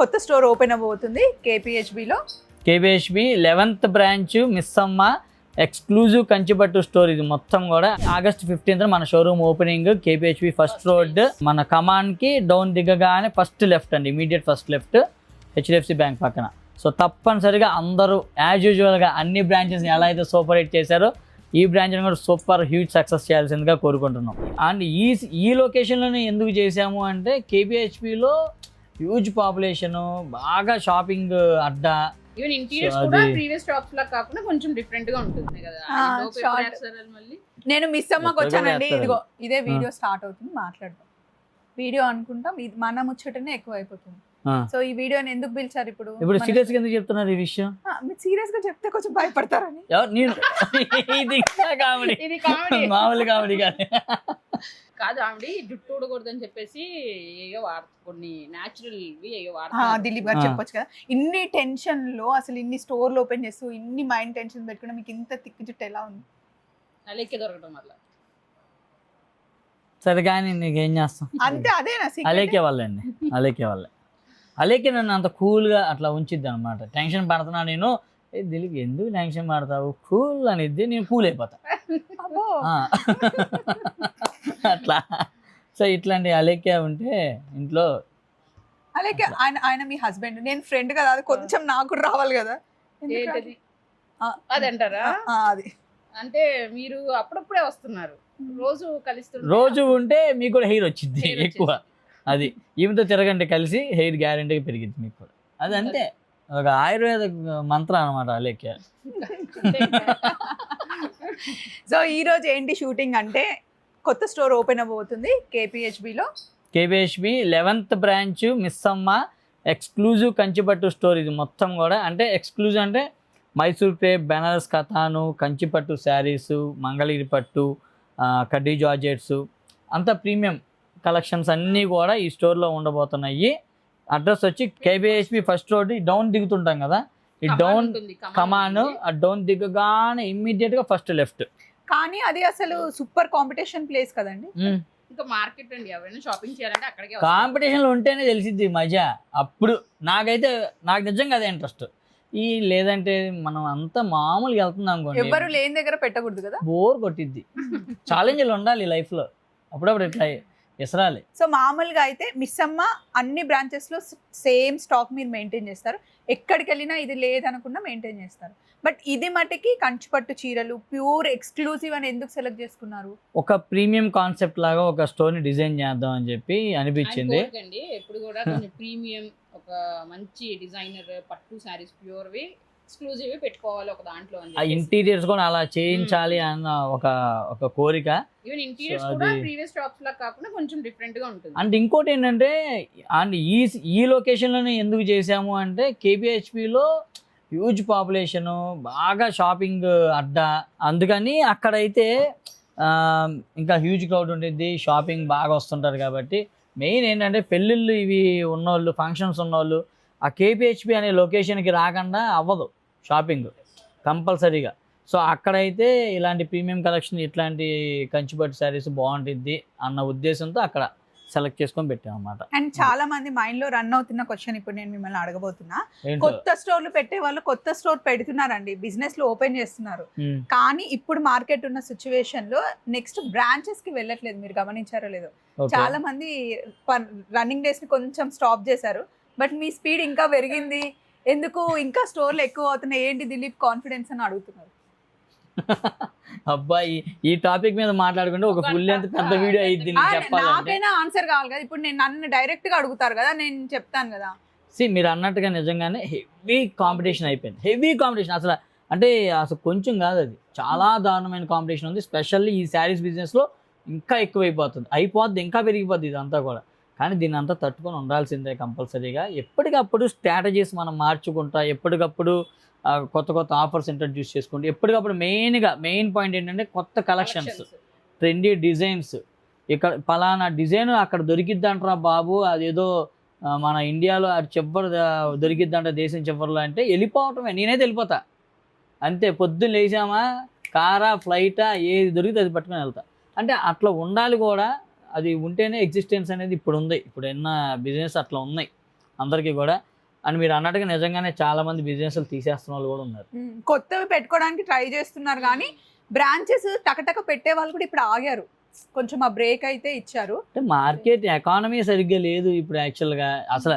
కొత్త store open అవ్వబోతుంది కేపీహెచ్బిలో. KPHB eleventh branch miss Amma exclusive కంచిపట్టు store ఇది మొత్తం కూడా. ఆగస్ట్ ఫిఫ్టీన్త్ మన showroom opening KPHB first road. మన కమాన్కి డౌన్ దిగగానే ఫస్ట్ లెఫ్ట్ అండి immediate first left HDFC bank పక్కన. సో తప్పనిసరిగా అందరూ యాజ్ యూజువల్గా అన్ని బ్రాంచెస్ ఎలా అయితే సూపర్ హిట్ చేశారో ఈ బ్రాంచ్ని కూడా సూపర్ హ్యూజ్ సక్సెస్ చేయాల్సిందిగా కోరుకుంటున్నాం. అండ్ ఈ ఈ లొకేషన్లోనే ఎందుకు చేసాము అంటే కేబిహెచ్పిలో హ్యూజ్ పాపులేషను బాగా షాపింగ్ అడ్డా. ఈవెన్ ఇంటీరియర్స్ కూడా ప్రీవియస్ షాప్స్ లా కాకుండా కొంచెం డిఫరెంట్గా ఉంటుంది కదా. మళ్ళీ. నేను మిస్ అమ్మకి వచ్చానండి? ఇదిగో ఇదే వీడియో స్టార్ట్ అవుతుంది మాట్లాడదాం. వీడియో అనుకుంటాం ఇది మన ముచ్చటనే ఎక్కువ అయిపోతుంది. సో ఈ వీడియోని ఎందుకు పిలిచారు ఇప్పుడు? ఇప్పుడు మన- సీరియస్గా ఎందుకు చెప్తున్నారు ఈ విషయం? ఆ, మీరు సీరియస్గా చెప్తే కొంచెం భయపడతారని. నేను? ఇది కామెడీ. ఇది కామెడీ. మామూలు కామెడీ కాదు. కాదు ఆవిడ జుట్టు ఊడకూడదు అని చెప్పేసి ఏయో వాడ కొన్ని న్యాచురల్ ఏయో ఆ, వాడతారు దిలీప్ గారు. చెప్పొచ్చు కదా. ఇన్ని టెన్షన్లో అసలు ఇన్ని స్టోర్లు ఓపెన్ చేస్తూ ఇన్ని మైండ్ టెన్షన్ పెట్టుకుని మీకు ఇంత తిక్కు జుట్టు ఎలా ఉంది? అలెక్కి దొరకడం వల్ల. సరే కానీ నీకేం చేస్తాం? అంతే అదేనా secret? అలేకే వాళ్ళండి. అలేకే వాళ్ళే. అలేకే నన్ను అంత కూల్గా అట్లా ఉంచిద్ది అనమాట టెన్షన్ పడుతున్నా నేను ఏ దిలీప్ ఎందుకు టెన్షన్ పడతావు? కూల్ అనిద్ది నేను కూల్ అయిపోతా. అట్లా. సో ఇట్లాంటి అలేకే ఉంటే ఇంట్లో అలాగే ఆయన ఆయన మీ హస్బెండ్ నేను ఫ్రెండ్ కదా అది కొంచెం నాకు కూడా రావాలి కదా? ఏంటది? అదంటారా? ఆ, అది. అంటే మీరు అప్పుడప్పుడే వస్తున్నారు. రోజు కలుస్తుంటే రోజు ఉంటే మీకు కూడా హెయిర్ వచ్చింది ఎక్కువ. అది. ఈమెతో తిరగండి కలిసి హెయిర్ గ్యారెంటీగా పెరిగింది మీకు కూడా. అది అంతే. ఒక ఆయుర్వేద మంత్రం అనమాట అలేఖ్య. సో ఈ రోజు ఏంటి షూటింగ్ అంటే కొత్త స్టోర్ ఓపెన్ అవ్వబోతుంది కేపీహెచ్బిలో. KPHB eleventh branch miss Amma exclusive కంచిపట్టు స్టోర్ ఇది మొత్తం కూడా. అంటే ఎక్స్క్లూజివ్ అంటే మైసూర్ క్రేప్ బెనారస్ కథాను కంచిపట్టు శారీసు మంగళగిరి పట్టు కడ్డీ జార్జెట్స్ అంత ప్రీమియం కలెక్షన్స్ అన్నీ కూడా ఈ స్టోర్లో ఉండబోతున్నాయి. అడ్రస్ వచ్చి కేబిహెచ్బి ఫస్ట్ రోడ్ డౌన్ దిగుతుంటాం కదా? ఈ డౌన్ కమాన్. ఆ డౌన్ దిగగానే ఇమ్మీడియట్గా ఫస్ట్ లెఫ్ట్. కానీ అది అసలు సూపర్ కాంపిటీషన్ ప్లేస్ కదండి. ఇంకా మార్కెట్ అండి ఎవరైనా షాపింగ్ చేయాలంటే అక్కడికే. కాంపిటీషన్లో ఉంటేనే తెలిసిద్ది మజా అప్పుడు నాకైతే నాకు నిజంగా అదే ఇంట్రెస్ట్. ఈ లేదంటే మనం అంతా మామూలుగా వెళ్తున్నాం అనుకోండి. ఎవ్వరు లేని దగ్గర పెట్టకూడదు కదా? బోర్ కొట్టిద్ది. ఛాలెంజ్లు ఉండాలి లైఫ్లో. అప్పుడప్పుడు ఇట్లా విసరాలి సో మామూలుగా అయితే మిస్ అమ్మ అన్ని బ్రాంచెస్లో సేమ్ స్టాక్ మీరు మెయింటైన్ చేస్తారు. ఎక్కడికి వెళ్ళినా ఇది లేదనకుండా మెయింటైన్ చేస్తారు. బట్ ఇది మటుకి కంచిపట్టు చీరలు ప్యూర్ ఎక్స్క్లూజివ్ అని ఎందుకు సెలెక్ట్ చేసుకున్నారు? ఒక ప్రీమియం కాన్సెప్ట్ లాగా ఒక స్టోర్ని డిజైన్ చేద్దాం అని చెప్పి అనిపించింది. ఎప్పుడు కూడా కొంచెం ప్రీమియం ఒక మంచి డిజైనర్ పట్టు శారీస్ ప్యూర్ వి ఎక్స్క్లూజివ్ పెట్టుకోవాలి ఒక దాంట్లో ఆ ఇంటీరియర్స్ కూడా అలా చేయించాలి అన్న ఒక ఒక కోరిక. ఈవెన్ ఇంటీరియర్స్ So, కూడా అది- ప్రీవియస్ షాప్స్ లా కాకుండా కొంచెం డిఫరెంట్గా ఉంటుంది. అండ్ ఇంకోటి ఏంటంటే అండ్ ఈ ఈ లొకేషన్లోనే ఎందుకు చేసాము అంటే కేబిహెచ్పిలో హ్యూజ్ పాపులేషను బాగా షాపింగ్ అడ్డా. అందుకని అక్కడైతే ఆ, ఇంకా హ్యూజ్ క్రౌడ్ ఉంటుంది షాపింగ్ బాగా వస్తుంటారు కాబట్టి. మెయిన్ ఏంటంటే పెళ్ళిళ్ళు ఇవి ఉన్నోళ్ళు ఫంక్షన్స్ ఉన్నోళ్ళు ఆ కేపిహెచ్పి అనే లొకేషన్కి రాకుండా అవ్వదు. షాపింగ్ కంపల్సరీగా. సో అక్కడైతే ఇలాంటి ప్రీమియం కలెక్షన్ ఇట్లాంటి కంచిపట్టు శారీస్ బాగుంటుంది అన్న ఉద్దేశంతో అక్కడ సెలెక్ట్ చేసుకొని పెట్టాం అనమాట అండ్ చాలా మంది మైండ్లో రన్ అవుతున్న క్వశ్చన్ ఇప్పుడు నేను మిమ్మల్ని అడగబోతున్నా. కొత్త స్టోర్లు పెట్టే వాళ్ళు కొత్త స్టోర్ పెడుతున్నారండి. బిజినెస్లో ఓపెన్ చేస్తున్నారు. కానీ ఇప్పుడు మార్కెట్ ఉన్న సిచ్యువేషన్లో నెక్స్ట్ బ్రాంచెస్కి వెళ్ళట్లేదు. మీరు గమనించారో లేదో. చాలా మంది రన్నింగ్ డేస్ని కొంచెం స్టాప్ చేశారు. బట్ మీ స్పీడ్ ఇంకా పెరిగింది. ఎందుకు ఇంకా స్టోర్లు ఎక్కువ అవుతున్నాయి? ఏంటి దిలీప్ కాన్ఫిడెన్స్ అని అడుగుతున్నారు. అబ్బాయి ఈ టాపిక్ మీద మాట్లాడుకుంటే ఒక ఫుల్ లెంత్ పెద్ద వీడియో అయ్యింది నాకైనా ఆన్సర్ కావాలి కదా? ఇప్పుడు నేను నన్ను డైరెక్ట్గా అడుగుతారు కదా నేను చెప్తాను కదా. సి మీరు అన్నట్టుగా నిజంగానే హెవీ కాంపిటీషన్ అయిపోయింది. హెవీ కాంపిటీషన్ అసలు అంటే అసలు కొంచెం కాదు అది. చాలా దారుణమైన కాంపిటీషన్ ఉంది స్పెషల్లీ ఈ శారీస్ బిజినెస్లో ఇంకా ఎక్కువైపోతుంది. అయిపోద్ది ఇంకా పెరిగిపోద్ది ఇదంతా కూడా. కానీ దీన్ని అంతా తట్టుకొని ఉండాల్సిందే కంపల్సరీగా. ఎప్పటికప్పుడు స్ట్రాటజీస్ మనం మార్చుకుంటా ఎప్పటికప్పుడు కొత్త కొత్త ఆఫర్స్ ఇంట్రడ్యూస్ చేసుకుంటూ ఎప్పటికప్పుడు మెయిన్గా మెయిన్ పాయింట్ ఏంటంటే కొత్త కలెక్షన్స్. Trendy designs. ఇక్కడ పలానా డిజైన్ అక్కడ దొరికిద్దంటరా బాబు అదేదో మన ఇండియాలో అది చివరి ద- దొరికిద్దంట దేశం చివరిలో అంటే వెళ్ళిపోవటమే. నేనైతే వెళ్ళిపోతా. అంతే పొద్దున్న లేచామా కారా ఫ్లైటా ఏది దొరికితే అది పట్టుకొని వెళ్తా. అంటే అట్లా ఉండాలి కూడా. అది ఉంటేనే ఎగ్జిస్టెన్స్ అనేది ఇప్పుడు ఉంది ఇప్పుడు ఎన్న బిజినెస్ అట్లా ఉన్నాయి అందరికీ కూడా. అండ్ మీరు అన్నట్టుగా నిజంగానే చాలా మంది బిజినెస్లు తీసేస్తున్న వాళ్ళు కూడా ఉన్నారు. కొత్తవి పెట్టుకోవడానికి ట్రై చేస్తున్నారు కానీ బ్రాంచెస్ టకటక పెట్టే వాళ్ళు కూడా ఇప్పుడు ఆగారు. కొంచెం ఆ బ్రేక్ అయితే ఇచ్చారు. అంటే మార్కెట్ ఎకానమీ సరిగ్గా లేదు ఇప్పుడు యాక్చువల్గా అసలు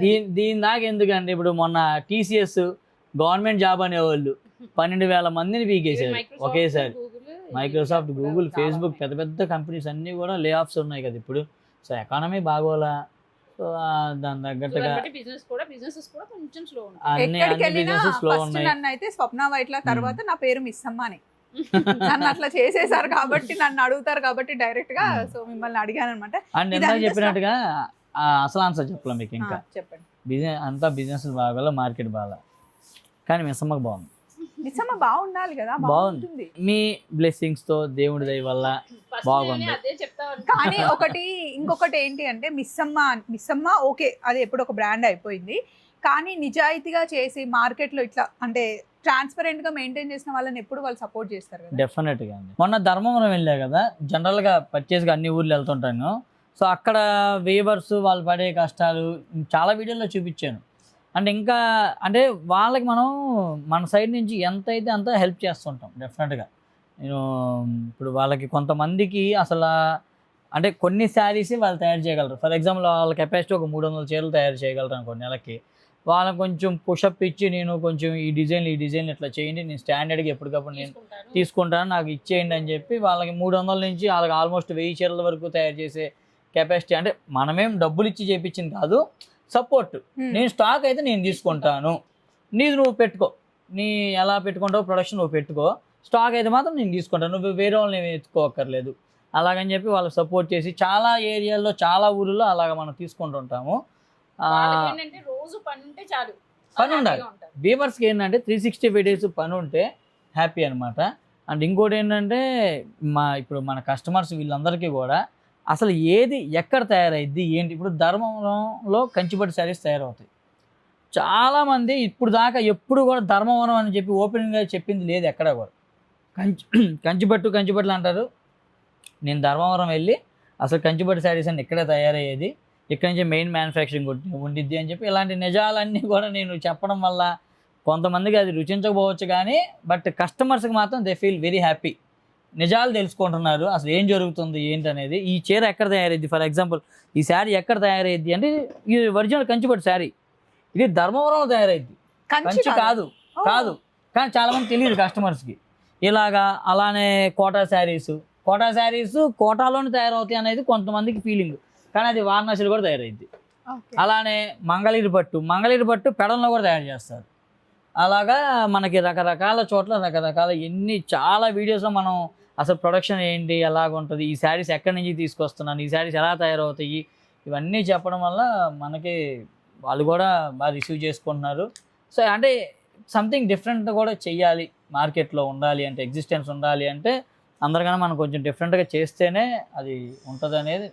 దీని దీని దాకా ఎందుకంటే ఇప్పుడు మొన్న టీసీఎస్ గవర్నమెంట్ జాబ్ అనేవాళ్ళు పన్నెండు వేల మందిని Microsoft, ఒకేసారి. Microsoft Google Facebook. పెద్ద పెద్ద కంపెనీస్ అన్నీ కూడా లే ఆఫ్స్ ఉన్నాయి కదా ఇప్పుడు. So economy బాగోలా. సో దాని తగ్గట్టుగా దాన్ని బట్టి బిజినెస్ కూడా బిజినెసెస్ కూడా కొంచెం స్లో ఉంటాయి. అన్ని స్లో ఉన్నాయి. నన్ను అయితే స్వప్న వైట్ల తర్వాత నా పేరు మిస్ అమ్మ అని నన్ను అట్లా చేసేసారు కాబట్టి నన్ను అడుగుతారు కాబట్టి డైరెక్ట్గా Hmm. సో మిమ్మల్ని అడిగాను అనమాట అండ్ చెప్పినట్టుగా ఆ అసలు ఆన్సర్ చెప్పలేం మీకు ఇంకా. చెప్పండి. బిజినెస్ అంతా బిజినెస్ బాగోలా మార్కెట్ బాగా కానీ మిస్సమ్మకి బాగుంది. మిస్ అమ్మ బాగుండాలి కదా. బాగుంటుంది. మీ బ్లెస్సింగ్స్తో దేవుడి దయ వల్ల బాగుంది. కానీ ఒకటి ఇంకొకటి ఏంటి అంటే మిస్ అమ్మ మిస్ అమ్మ ఓకే అది ఎప్పుడు ఒక బ్రాండ్ అయిపోయింది. కానీ నిజాయితీగా చేసి మార్కెట్లో ఇట్లా అంటే ట్రాన్స్పరెంట్గా మెయింటైన్ చేసిన వాళ్ళని ఎప్పుడు వాళ్ళు సపోర్ట్ చేస్తారు కదా? డెఫినెట్గా మొన్న ధర్మవరం వెళ్ళా కదా జనరల్గా పర్చేస్ అన్ని ఊర్లు వెళ్తుంటాను. సో అక్కడ వేవర్స్ వాళ్ళు పడే కష్టాలు చాలా వీడియోలో చూపించాను. అంటే ఇంకా అంటే వాళ్ళకి మనం మన సైడ్ నుంచి ఎంత అయితే అంత హెల్ప్ చేస్తుంటాం డెఫినెట్గా. నేను ఇప్పుడు వాళ్ళకి కొంతమందికి అసలు అంటే కొన్ని శారీస్ వాళ్ళు తయారు చేయగలరు. ఫర్ ఎగ్జాంపుల్ వాళ్ళ కెపాసిటీ ఒక మూడు వందల చీరలు తయారు చేయగలరు అనుకో నెలకి. వాళ్ళకి కొంచెం పుషప్ ఇచ్చి నేను కొంచెం ఈ డిజైన్ ఈ డిజైన్ ఇట్లా చేయండి నేను స్టాండర్డ్గా ఎప్పటికప్పుడు నేను తీసుకుంటాను. తీసుకుంటాను నాకు ఇచ్చేయండి అని చెప్పి వాళ్ళకి మూడు వందల నుంచి వాళ్ళకి ఆల్మోస్ట్ వెయ్యి చీరల వరకు తయారు చేసే కెపాసిటీ. అంటే మనమేం డబ్బులు ఇచ్చి చేపించింది కాదు సపోర్ట్. Hmm. నేను స్టాక్ అయితే నేను తీసుకుంటాను. నీది నువ్వు పెట్టుకో. నీ ఎలా పెట్టుకుంటావు ప్రొడక్షన్ నువ్వు పెట్టుకో. స్టాక్ అయితే మాత్రం నేను తీసుకుంటాను. నువ్వు వేరే వాళ్ళని ఎత్తుకోక్కర్లేదు. అలాగని చెప్పి వాళ్ళకి సపోర్ట్ చేసి చాలా ఏరియాల్లో చాలా ఊర్లలో అలాగ మనం తీసుకుంటుంటాము. రోజు పని ఉంటే చాలు పని ఉండాలి. వీవర్స్కి ఏంటంటే త్రీ సిక్స్టీ ఫైవ్ డేస్ పని ఉంటే హ్యాపీ అనమాట అండ్ ఇంకోటి ఏంటంటే మా ఇప్పుడు మన కస్టమర్స్ వీళ్ళందరికీ కూడా అసలు ఏది ఎక్కడ తయారైద్ది ఏంటి? ఇప్పుడు ధర్మవరంలో కంచిపట్టు శారీస్ తయారవుతాయి. చాలామంది ఇప్పుడు దాకా ఎప్పుడు కూడా ధర్మవరం అని చెప్పి ఓపెన్గా చెప్పింది లేదు ఎక్కడ కూడా. కంచి కంచిపట్టు కంచిపట్టులు అంటారు. నేను ధర్మవరం వెళ్ళి అసలు కంచిపట్టు శారీస్ అని ఇక్కడే తయారయ్యేది ఇక్కడి నుంచి మెయిన్ మ్యానుఫ్యాక్చరింగ్ ఉండిద్ది అని చెప్పి ఇలాంటి నిజాలన్నీ కూడా నేను చెప్పడం వల్ల కొంతమందికి అది రుచించకపోవచ్చు కానీ బట్ కస్టమర్స్కి మాత్రం దే ఫీల్ వెరీ హ్యాపీ. నిజాలు తెలుసుకుంటున్నారు. అసలు ఏం జరుగుతుంది ఏంటి అనేది ఈ చీర ఎక్కడ తయారైద్ది ఫర్ ఎగ్జాంపుల్ ఈ శారీ ఎక్కడ తయారైద్ది అంటే ఇది ఒరిజినల్ కంచిపట్టు శారీ. ఇది ధర్మవరంలో తయారైద్ది కంచి కాదు. కాదు కానీ చాలా మంది తెలియదు కస్టమర్స్కి. ఇలాగా అలానే కోటా శారీస్. కోటా శారీస్ కోటాలోనే తయారవుతాయి అనేది కొంతమందికి ఫీలింగ్. కానీ అది వారణాసిలో కూడా తయారైద్ది. అలానే మంగళగిరి పట్టు. మంగళగిరి పట్టు పెడంలో కూడా తయారు చేస్తారు. అలాగా మనకి రకరకాల చోట్ల రకరకాల ఎన్ని చాలా వీడియోస్లో మనం అసలు ప్రొడక్షన్ ఏంటి? ఎలాగ ఉంటుంది? ఈ శారీస్ ఎక్కడి నుంచి తీసుకొస్తున్నాను? ఈ శారీస్ ఎలా తయారవుతాయి? ఇవన్నీ చెప్పడం వల్ల మనకి వాళ్ళు కూడా బాగా రిసీవ్ చేసుకుంటున్నారు. సో అంటే సంథింగ్ డిఫరెంట్ కూడా చెయ్యాలి. మార్కెట్లో ఉండాలి అంటే ఎగ్జిస్టెన్స్ ఉండాలి అంటే అందరికన్నా మనం కొంచెం డిఫరెంట్గా చేస్తేనే అది ఉంటుంది అనేది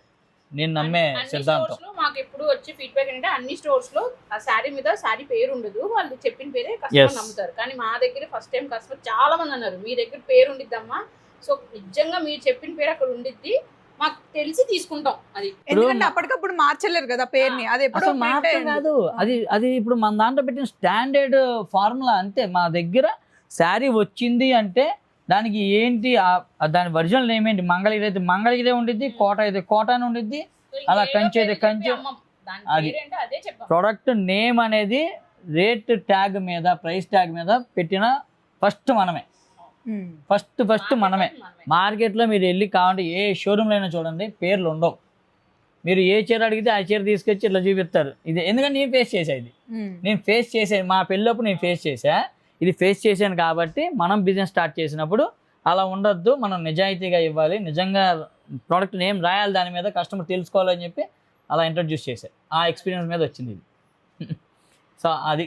నేను నమ్మే సిద్ధాంతం. మాకు ఎప్పుడు వచ్చే ఫీడ్బ్యాక్ ఏంటంటే అన్ని స్టోర్స్లో ఆ శారీ మీద శారీ పేరు ఉండదు. వాళ్ళు చెప్పిన పేరే కస్టమర్. నమ్ముతారు. కానీ మా దగ్గర ఫస్ట్ టైం కస్టమర్ చాలా మంది అన్నారు మీ దగ్గర పేరు ఉండిద్దమ్మా సో నిజంగా మీరు చెప్పిన పేరు అక్కడ ఉండిద్ది. మాకు తెలిసి తీసుకుంటాం అది. ఎందుకంటే అప్పటికప్పుడు మార్చలేరు కదా పేరుని. అది ఎప్పుడు మార్చడం కాదు. అది అది ఇప్పుడు మన దాంట్లో పెట్టిన స్టాండర్డ్ ఫార్ములా అంతే. మా దగ్గర శారీ వచ్చింది అంటే దానికి ఏంటి దాని ఒరిజినల్ నేమ్ ఏంటి? మంగళగిరి అయితే మంగళగిరే ఉండిద్ది కోట అయితే కోట అని ఉండిద్ది అలా కంచి అయితే కంచి. అది. ప్రొడక్ట్ నేమ్ అనేది రేట్ ట్యాగ్ మీద ప్రైస్ ట్యాగ్ మీద పెట్టిన ఫస్ట్ మనమే. ఫస్ట్ ఫస్ట్ మనమే. మార్కెట్లో మీరు వెళ్ళి కావాలంటే ఏ షోరూమ్లో అయినా చూడండి పేర్లు ఉండవు. మీరు ఏ చీర అడిగితే ఆ చీర తీసుకొచ్చి ఇట్లా చూపిస్తారు. ఇది ఎందుకంటే నేను ఫేస్ చేసా ఇది నేను ఫేస్ చేసాను మా పెళ్ళప్పుడు నేను ఫేస్ చేశా ఇది ఫేస్ చేశాను కాబట్టి మనం బిజినెస్ స్టార్ట్ చేసినప్పుడు అలా ఉండొద్దు మనం నిజాయితీగా ఇవ్వాలి నిజంగా ప్రోడక్ట్ నేమ్ రాయాలి దాని మీద కస్టమర్ తెలుసుకోవాలని చెప్పి అలా ఇంట్రడ్యూస్ చేశాను ఆ ఎక్స్పీరియన్స్ మీద వచ్చింది ఇది. సో అది.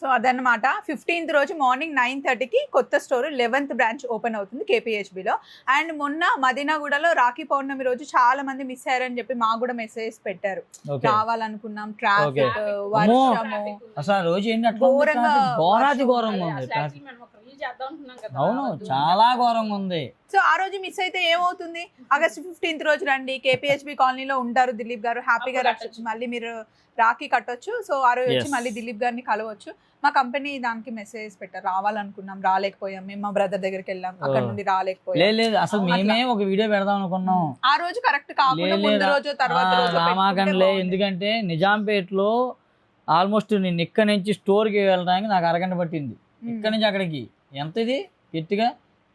సో అదనమాట ఫిఫ్టీన్త్ రోజు మార్నింగ్ నైన్ థర్టీకి కొత్త స్టోర్ లెవెన్త్ బ్రాంచ్ ఓపెన్ అవుతుంది కేపీహెచ్బిలో. అండ్ మొన్న మదీనాగూడలో రాఖీ పౌర్ణమి రోజు చాలా మంది మిస్ అయ్యారని చెప్పి మాకు కూడా మెసేజ్ పెట్టారు. రావాలనుకున్నాం ట్రాఫిక్ ఘోరంగా అవును. చాలా ఘోరంగా ఉంది సో ఆ రోజు మిస్ అయితే ఏమవుతుంది ఆగస్ట్ ఫిఫ్టీన్త్ రోజు రండి కేపీహెచ్బి కాలనీలో ఉంటారు దిలీప్ గారు హ్యాపీగా. మళ్ళీ మీరు రాఖీ కట్టొచ్చు సో ఆ రోజు వచ్చి. మళ్ళీ దిలీప్ గారిని కలవచ్చు మా కంపెనీ దానికి మెసేజ్ పెట్టారు రావాలనుకున్నాం రాలేకపోయాం మేము మా బ్రదర్ దగ్గరికి వెళ్ళాం అక్కడ. నుండి రాలేకపోయాం లేదు అసలు. మేమే ఒక వీడియో పెడదాం అనుకున్నాం ఆ రోజు కరెక్ట్ కాకుండా ముందు. రోజు తర్వాత రామాకండ్లే. ఎందుకంటే నిజాంపేటలో ఆల్మోస్ట్ నేను ఇక్కడ నుంచి స్టోర్కి వెళ్ళడానికి నాకు అరగంట పట్టింది ఉమ్. ఇక్కడ నుంచి అక్కడికి ఎంత ఇది గట్టిగా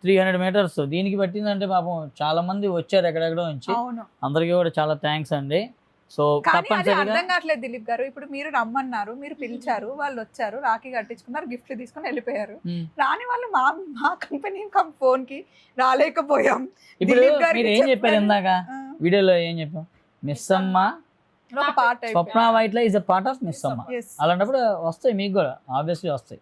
త్రీ హండ్రెడ్ మీటర్స్ దీనికి పట్టిందంటే పాపం చాలా మంది వచ్చారు ఎక్కడెక్కడో నుంచి. అందరికీ కూడా చాలా థ్యాంక్స్ అండి. సో అర్థం కావట్లేదు దిలీప్ గారు. ఇప్పుడు మీరు రమ్మన్నారు మీరు పిలిచారు వాళ్ళు వచ్చారు రాఖీ కట్టించుకున్నారు గిఫ్ట్లు తీసుకుని వెళ్ళిపోయారు. రాని వాళ్ళు మా మా కంపెనీ ఫోన్కి రాలేకపోయాం. ఇప్పుడు మీరు ఏం చెప్పారు. ఇందాక? వీడియోలో ఏం చెప్పాం మిస్ అమ్మ. స్వప్న వైట్లో is a part of miss Amma. అలాంటప్పుడు వస్తాయి మీకు కూడా ఆబ్వియస్లీ వస్తాయి.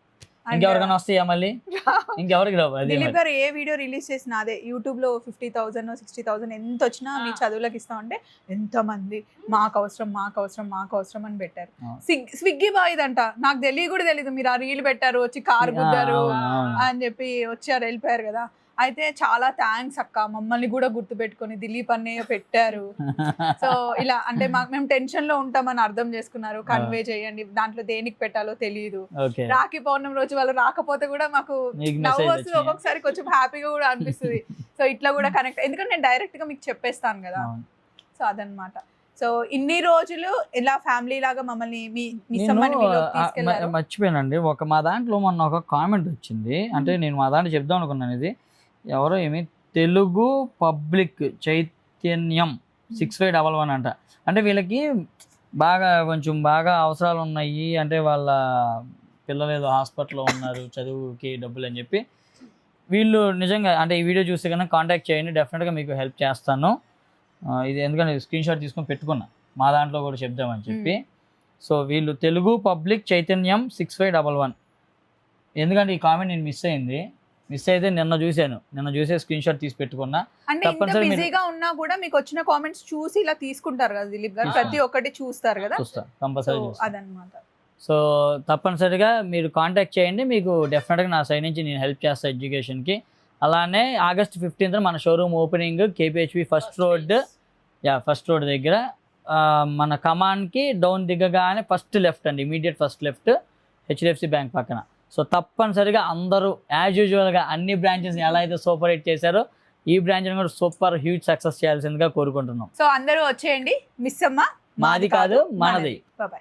ఇంకెవరికైనా వస్తాయా మళ్ళీ? ఇంకెవరికి రావు? దిలీప్. గారు ఏ వీడియో రిలీజ్ చేసినా అదే యూట్యూబ్లో ఫిఫ్టీ థౌసండ్ సిక్స్టీ థౌసండ్ ఎంత వచ్చినా మీ. చదువులకు ఇస్తామంటే ఎంత మంది మాకు అవసరం మాకు అవసరం మాకు అవసరం అని పెట్టారు. స్విగ్గీ బాయ్ ఇదంట. నాకు తెలియ కూడా తెలియదు మీరు ఆ రీల్ పెట్టారు వచ్చి కారు గుద్దారు. అని చెప్పి వచ్చారు వెళ్ళిపోయారు కదా. అయితే చాలా థ్యాంక్స్ అక్క. మమ్మల్ని కూడా గుర్తు పెట్టుకొని దిలీప్ అన్నయ్య పెట్టారు. సో ఇలా అంటే మాకు మేము టెన్షన్లో ఉంటామని అర్థం చేసుకున్నారు. కన్వే చేయండి. దాంట్లో దేనికి పెట్టాలో తెలియదు రాఖీ పౌర్ణమి రోజు వాళ్ళు రాకపోతే కూడా మాకు నవ్వు వస్తుంది. ఒక్కొక్కసారి కొంచెం హ్యాపీగా కూడా అనిపిస్తుంది. సో ఇట్లా కూడా కనెక్ట్ ఎందుకంటే నేను డైరెక్ట్గా మీకు చెప్పేస్తాను కదా. సో అదనమాట సో ఇన్ని రోజులు ఇలా ఫ్యామిలీ లాగా మమ్మల్ని మీ మర్చిపోయానండి. ఒక మా దాంట్లో మొన్న ఒక కామెంట్ వచ్చింది. అంటే నేను మా దాంట్లో చెప్దాం అనుకున్నాను ఇది. ఎవరో ఏమి? తెలుగు పబ్లిక్ చైతన్యం. సిక్స్ ఫైవ్ డబల్ వన్ అంట. అంటే వీళ్ళకి బాగా కొంచెం బాగా అవసరాలు ఉన్నాయి. అంటే వాళ్ళ పిల్లలు ఏదో హాస్పిటల్లో ఉన్నారు చదువుకి డబ్బులు అని చెప్పి. వీళ్ళు నిజంగా అంటే ఈ వీడియో చూస్తే కన్నా కాంటాక్ట్ చేయండి. డెఫినెట్గా మీకు హెల్ప్ చేస్తాను. ఇది ఎందుకంటే స్క్రీన్ షాట్ తీసుకొని పెట్టుకున్నా. మా దాంట్లో కూడా చెప్దామని చెప్పి. సో వీళ్ళు తెలుగు పబ్లిక్ చైతన్యం సిక్స్ ఫైవ్ డబల్ వన్. ఎందుకంటే ఈ కామెంట్ నేను మిస్ అయింది. మిస్ అయితే నిన్న చూశాను. నిన్న చూసే స్క్రీన్ షాట్ తీసి పెట్టుకున్నా. అంటే ఇంత బిజీగా ఉన్నా కూడా మీకు వచ్చిన కామెంట్స్ చూసి ఇలా తీసుకుంటారు కదా దిలీప్ గారు. ప్రతి ఒక్కటి చూస్తారు కదా. చూస్తా. కంపల్సరీ అదనమాట. సో తప్పనిసరిగా మీరు కాంటాక్ట్ చేయండి. మీకు డెఫినెట్గా నా సైడ్ నుంచి నేను హెల్ప్ చేస్తాను ఎడ్యుకేషన్కి. అలానే ఆగస్ట్ ఫిఫ్టీన్త్ మన showroom opening KPHB first road. Yeah first road దగ్గర. మన కమాన్కి డౌన్ దిగగానే ఫస్ట్ లెఫ్ట్ అండి. Immediate first left HDFC bank పక్కన. సో తప్పనిసరిగా అందరూ యాజ్ యూజువల్గా అన్ని బ్రాంచెస్ ఎలా అయితే సూపర్ హిట్ చేశారో ఈ బ్రాంచ్ని కూడా సూపర్ హ్యూజ్ సక్సెస్ చేయాల్సిందిగా కోరుకుంటున్నాం. సో అందరూ వచ్చేయండి. మిస్ అమ్మ మాది కాదు మనది. బాయ్